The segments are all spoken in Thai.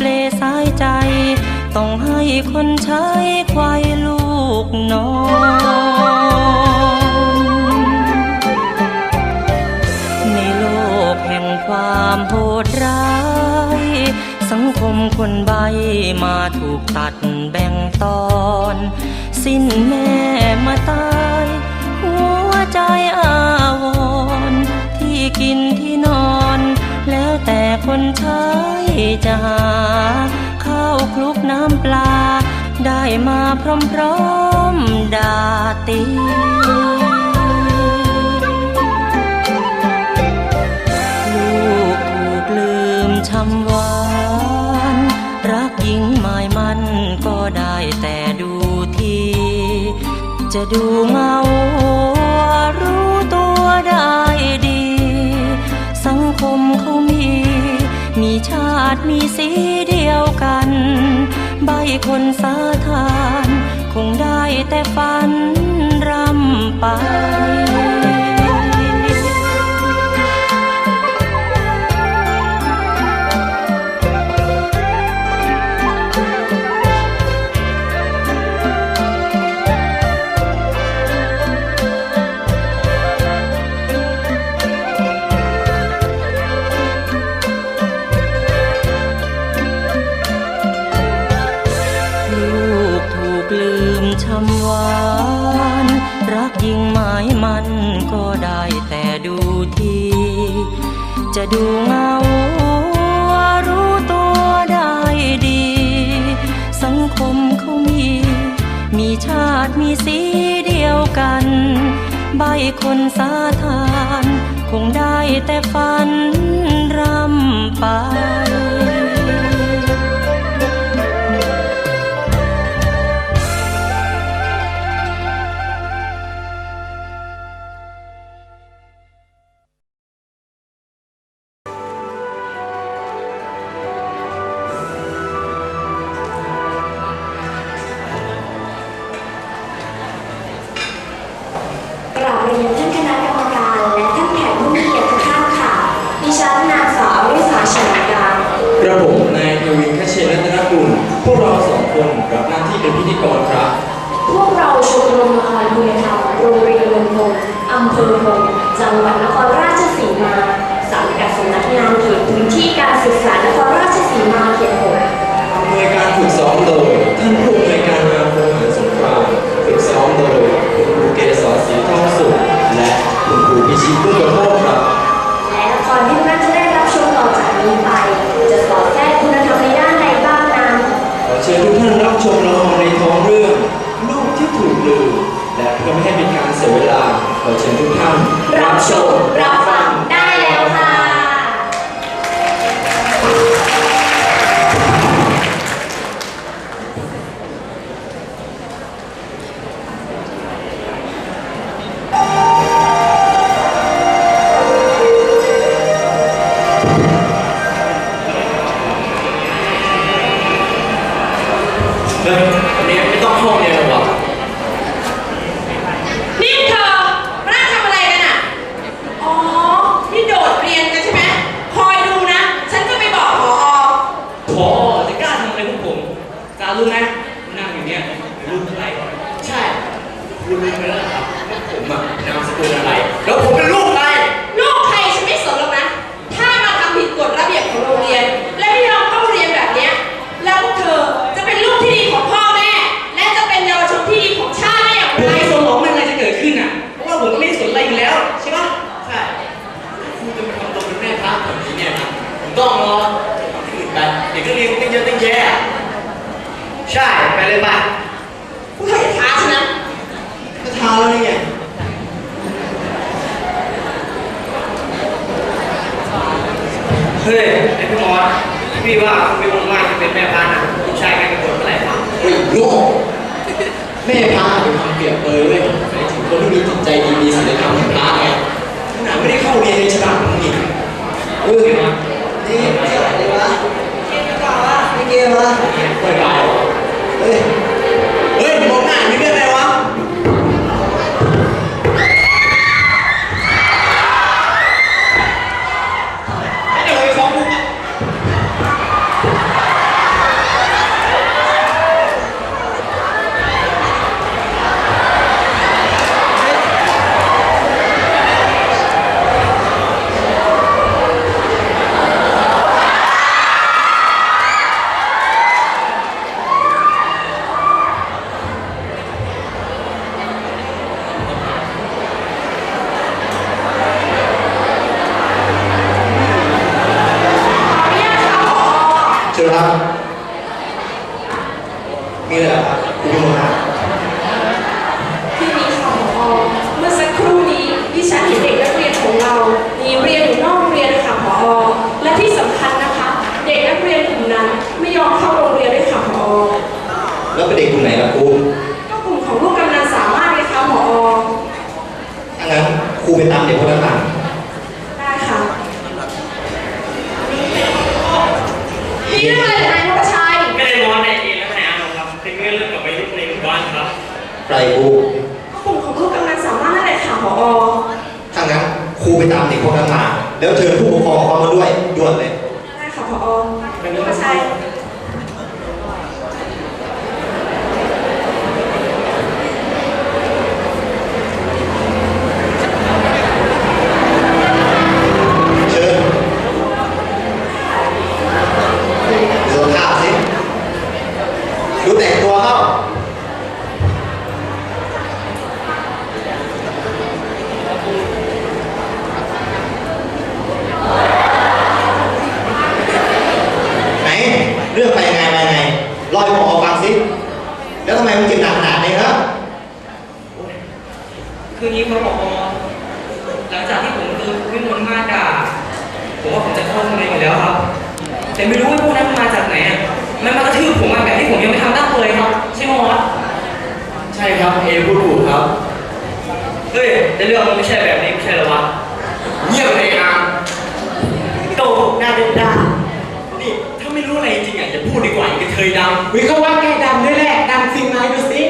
เปลสายใจ ต้องให้คนใช้ควายลูกนอนในโลกแห่งความโหดร้าย สังคมคนใบมาถูกตัดแบ่งตอน สิ้นแม่มาตาย หัวใจอาวรที่กินที่นอน แล้วแต่คนใช้จะหา ข้าวคลุกน้ำปลา ได้มาพร้อมๆดาตีลูกถูกลืมช้ำหวาน รักหญิงหมายมันก็ได้แต่ดูที จะดูเงารู้ตัวได้ดี คมเขามี มีชาติมีสีเดียวกัน ใบคนสาทาน คงได้แต่ฝันรำไปำหวาน รักยิ่งหมายมันก็ได้แต่ดูที จะดูเงารู้ตัวได้ดี สังคมเขามี มีชาติมีสีเดียวกัน ใบคนสาทาน คงได้แต่ฝันรำไป ชนรัตนกุลพวกเราสองคนรับหน้าที่เป็นพิธีกรครับ พวกเราชมรมละครคุณธรรมโรงเรียนลงพงอำเภอพงจังหวัดนครราชสีมาสังกัดสำนักงานเขตพื้นที่การศึกษานครราชสีมาเขตหกอำนวยการฝึกซ้อมโดยท่านผู้อำนวยการงานพลทหารสงครามฝึกซ้อมโดยคุณครูเกษรศรีทองสุขและคุณครูพิชิตพุ่มกระโทกครับและละครที่ ชิญทุกท่านรับชมละครในท้องเรื่องลูกที่ถูกลืมและเพื่อไม่ให้เป็นการเสียเวลาขอเชิญทุกท่านรับชมรับ คุณรู้ไหมล่ะครับว่าผมอะนามสกุลอะไร แล้วผมเป็นลูก ว่าไม่ว่างๆจะเป็นแม่พานะผู้ชายกันเป็นคนเมื่อไร่ฟังเฮ้ยโลแม่พาเป็นคำเปรียบเลยเว้ยถึงคนที่มีจิตใจดีมีศีลธรรมของพระไงขนาดไม่ได้เข้าเรียนในฉบับมึงอีกเออนี่เท่าไรวะเกี่เกมวะไม่เกมวะเฮ้ย ไปตามเด็กคนนั้งมาแล้วเชิญผู้ปกครองเขามาด้วยด่วนเลยได้ค่ะพอวันนี้มาใช้ ผมว่าผมจะเข้าโรงนี้นอดแล้วครับ แต่ไม่รู้ว่าพวกนั้นมาจากไหนอะมันมากระทืบผมมาแบบที่ผมยังไม่ทำได้เลยครับ ใช่ไหมวะใช่ครับเอพูดถูกครับ เฮ้ยแต่เรื่องมันไม่ใช่แบบนี้ไม่ใช่หรอวะเงียบเลยอะโตหน้าเด็กดานี่ถ้าไม่รู้อะไรจริงอะอย่าพูดดีกว่าอย่าเคยดำวิเก็ว่าแกดำด้วยแหละดำจริงไหมดูสิ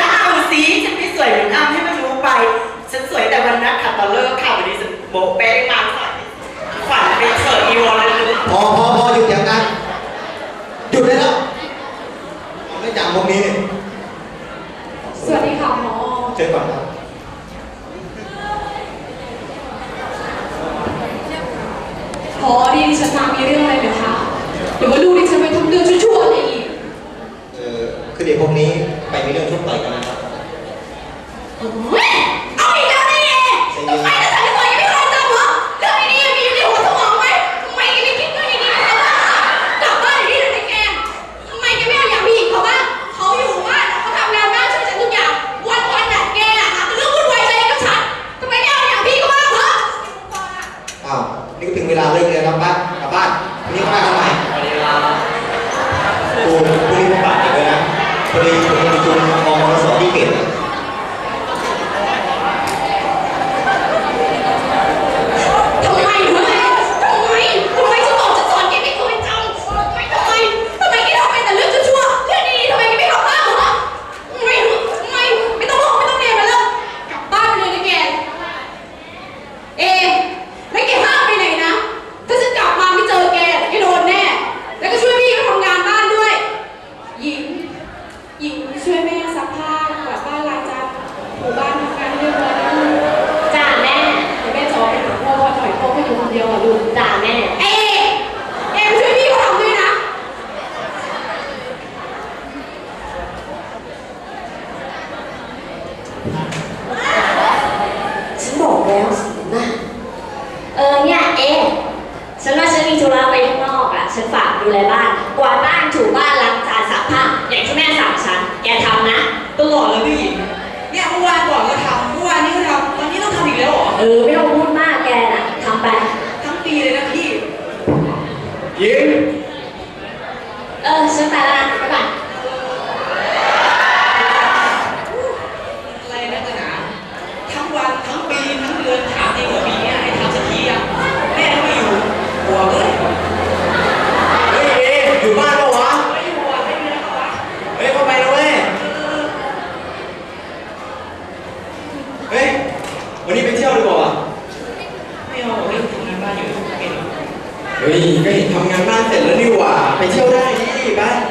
ก้าวสีฉันไม่สวยเหมือนอ้ำให้มันรู้ไป ฉันสวยแต่วันนักขัดตอนเลิกข่าวันนี้ฉันโบแเป๊ะมาค่ะีวรเลยพอพอพอหยุดเถียงกันหยุดได้แล้วไม่จำตรงนี้นี่สวัสดีค่ะหมอเจอก่อนคอดีดิฉันมามีเรื่องอะไรเหรอคะเดี๋ยวมาดูดิฉันไปทำเรื่องชั่วๆอะไรอีกเออคือเด็กพวกนี้ไปมีเรื่องชุบต่อยกันนะครับานกวาดบ้านถูบ้านล้างจานซักผ้าอย่างที่แม่สั่งฉันอย่าทำนะตลอดเลยพี่หญิงเนี่ยเมื่อวานก่อนก็ทำเมื่อวานนี้ก็ทำวันนี้ต้องทำอีกแล้วเหรอเออไม่ต้องพูดมากแกน่ะทำไป ทั้งปีเลยนะพี่ ยิงเออฉันไปแล้วนะบ๊ายบา เที่ยวได้นี่บ้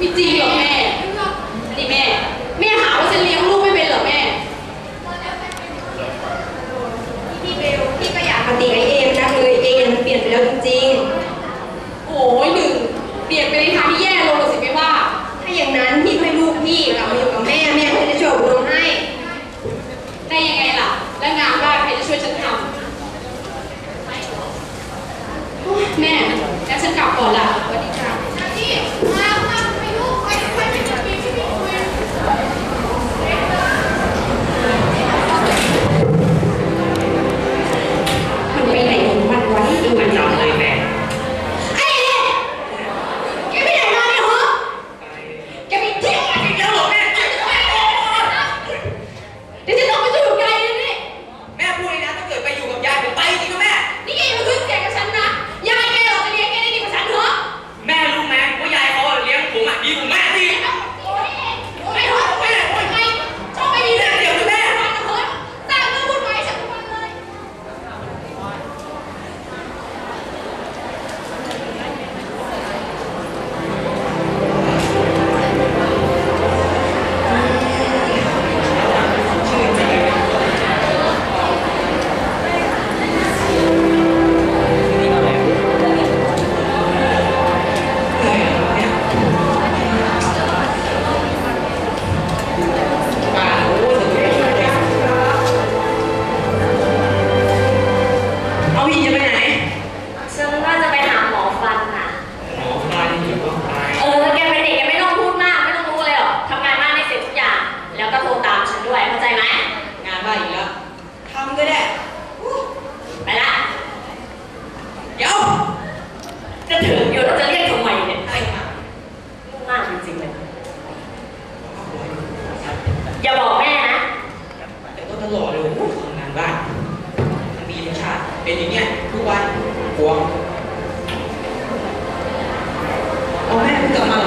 มีจริงเหร toma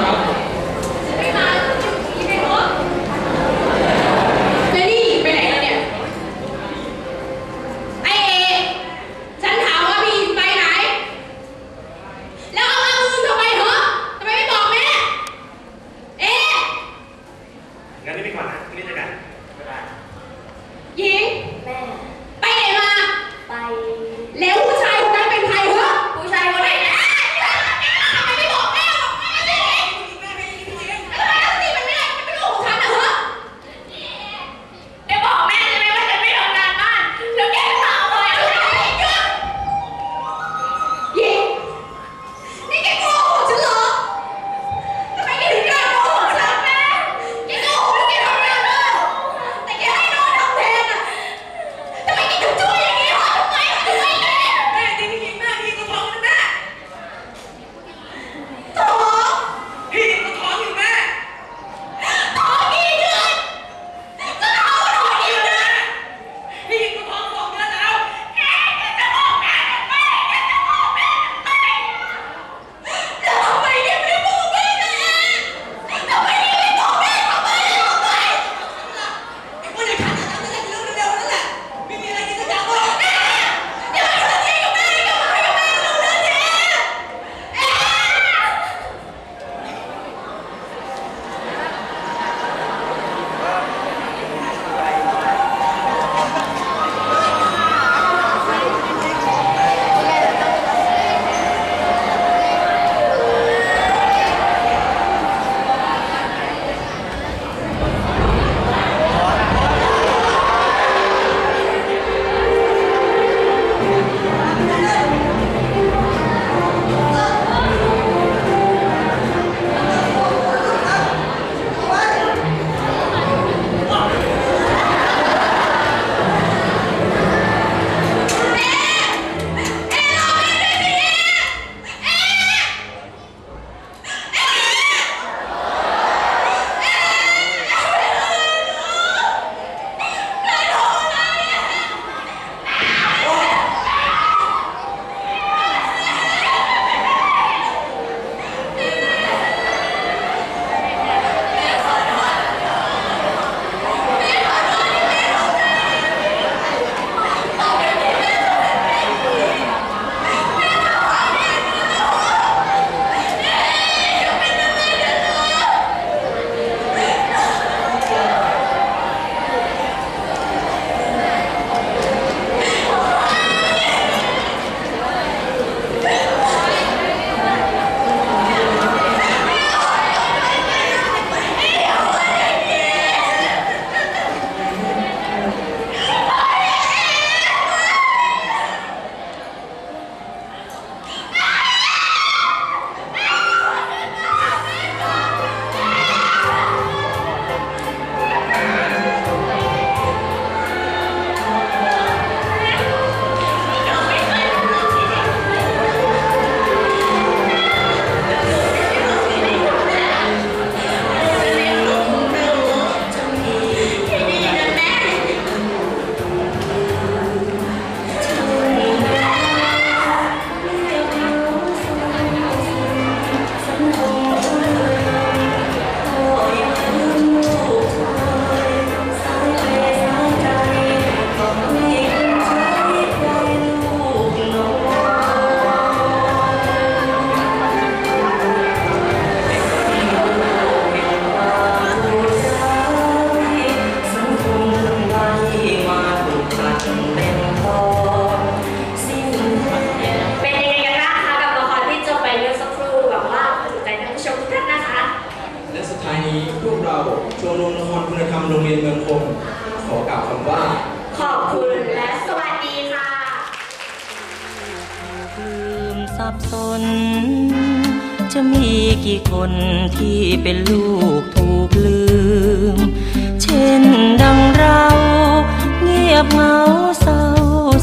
บเหงาเศร้า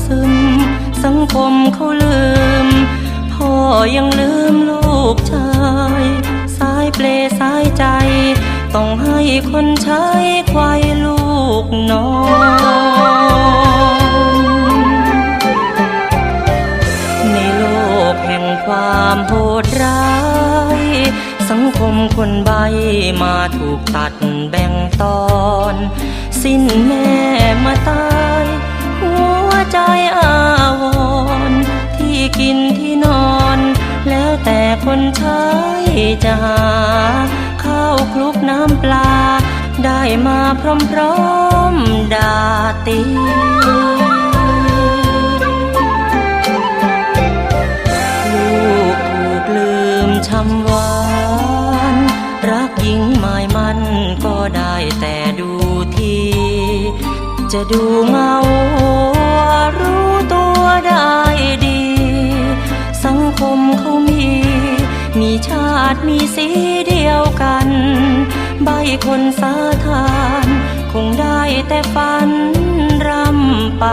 ซึม สังคมเขาลืม พ่อยังลืมลูกชาย สายเปลสายใจ ต้องให้คนใช้ควายลูกน้องในโลกแห่งความโหดร้าย สังคมคนใบมาถูกตัดแบ่งตอน สิ้นแม่มาตาย หัวใจอาวรที่กินที่นอน แล้วแต่คนใช้จะหาข้าวคลุกน้ำปลา ได้มาพร้อมๆดาตี จะดูเงารู้ตัวได้ดี สังคมเขามี มีชาติมีสีเดียวกัน ใบคนสาทาน คงได้แต่ฝันรำไป